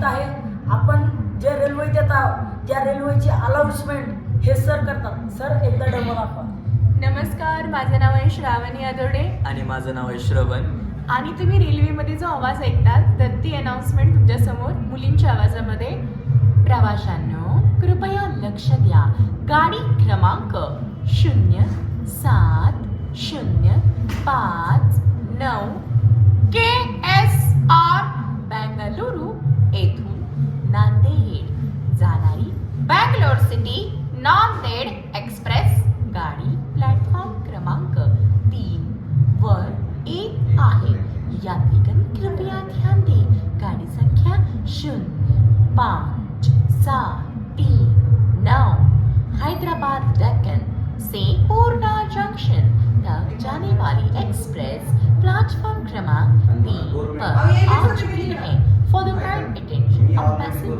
माहीत आहे आपण जे रेल्वे देत आहोत त्या रेल्वेची अनाउन्समेंट हे सर करतात. सर एकदा डेमो दाखवा नमस्कार माझं नाव आहे श्रावणी आदोडे. आणि माझं नाव आहे श्रवण. आणि तुम्ही रेल्वेमध्ये जो आवाज ऐकतात तर ती अनाउन्समेंट तुमच्यासमोर मुलींच्या आवाजामध्ये. प्रवाशांनो कृपया लक्ष द्या. गाडी क्रमांक शून्य सात शून्य पाच नऊ के एस आर बेंगलुरू येथून नांदेड जाणारी बँगलोर सिटी नांदेड एक्सप्रेस गाडी प्लॅटफॉर्म क्रमांक तीन वर एक आहे. यात्रिकन कृपया ध्यान दे. गाडी संख्या शून्य पाच सात तीन नौ हैदराबाद डेक्कन से पूर्णा जंक्शन तक जाने वाली एक्सप्रेस प्लेटफॉर्म क्रमांक तीन पर आ चुकी है। Of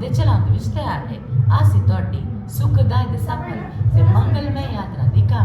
दिचला विस्तार है आसी तोड़ी सुखदाय दिशा पर से मंगलमय यात्रा दिका